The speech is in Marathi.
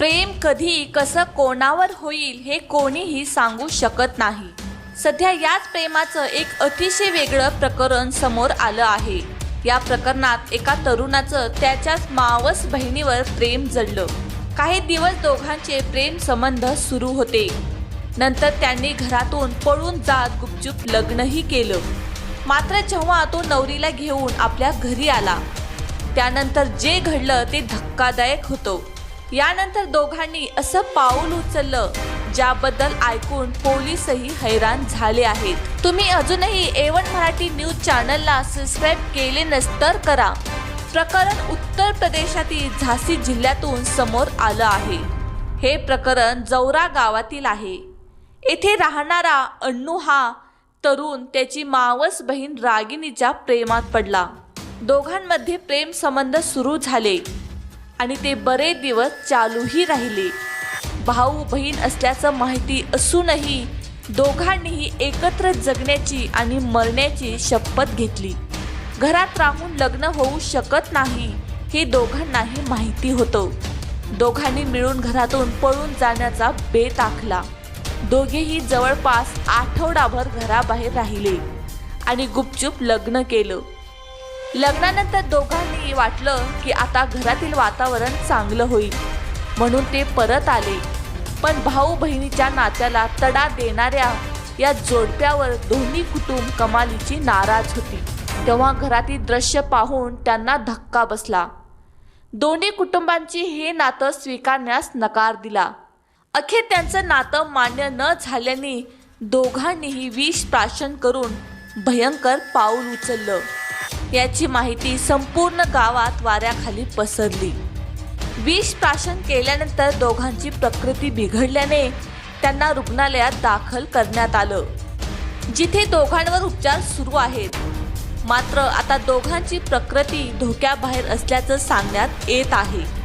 प्रेम कधी कसं कोणावर होईल हे कोणीही सांगू शकत नाही. सध्या याच प्रेमाचं एक अतिशय वेगळं प्रकरण समोर आलं आहे. या प्रकरणात एका तरुणाचं त्याच्याच मावस बहिणीवर प्रेम जडलं. काही दिवस दोघांचे प्रेम संबंध सुरू होते. नंतर त्यांनी घरातून पळून जात गुपचूप लग्नही केलं. मात्र जेव्हा तो नवरीला घेऊन आपल्या घरी आला त्यानंतर जे घडलं ते धक्कादायक होतं. यानंतर दोघांनी असं पाऊल उचललं ज्याबद्दल ऐकून पोलीसही हैराण झाले आहेत. तुम्ही अजूनही एवन मराठी न्यूज चॅनलला सबस्क्राईब केले नसतर करा. प्रकरण उत्तर प्रदेशातील झाशी जिल्ह्यातून समोर आलं आहे. हे प्रकरण जौरा गावातील आहे. येथे राहणारा अण्णू हा तरुण त्याची मावस बहीण रागिणीच्या प्रेमात पडला. दोघांमध्ये प्रेम संबंध सुरू झाले. आणि ते बरेच दिवस चालूही राहिले. भाऊ बहीण असल्याचं माहिती असूनही दोघांनीही एकत्र जगण्याची आणि मरण्याची शपथ घेतली. घरात राहून लग्न होऊ शकत नाही हे दोघांनाही माहिती होतं. दोघांनी मिळून घरातून पळून जाण्याचा बेत आखला. दोघेही जवळपास आठवडाभर घराबाहेर राहिले आणि गुपचूप लग्न केलं. लग्नानंतर दोघांनी वाटलं की आता घरातील वातावरण चांगलं होईल. म्हणून ते परत आले. पण भाऊ बहिणीच्या नात्याला तडा देणाऱ्या या जोडप्यावर दोन्ही कुटुंब कमालीची नाराज होती. तेव्हा घरातील दृश्य पाहून त्यांना धक्का बसला. दोन्ही कुटुंबांची हे नातं स्वीकारण्यास नकार दिला. अखेर त्यांचं नातं मान्य न झाल्याने दोघांनीही विष प्राशन करून भयंकर पाऊल उचललं. याची माहिती संपूर्ण गावात वाऱ्याखाली पसरली. विष प्राशन केल्यानंतर दोघांची प्रकृती बिघडल्याने त्यांना रुग्णालयात दाखल करण्यात आलं. जिथे दोघांवर उपचार सुरू आहेत. मात्र आता दोघांची प्रकृती धोक्याबाहेर असल्याचं सांगण्यात येत आहे.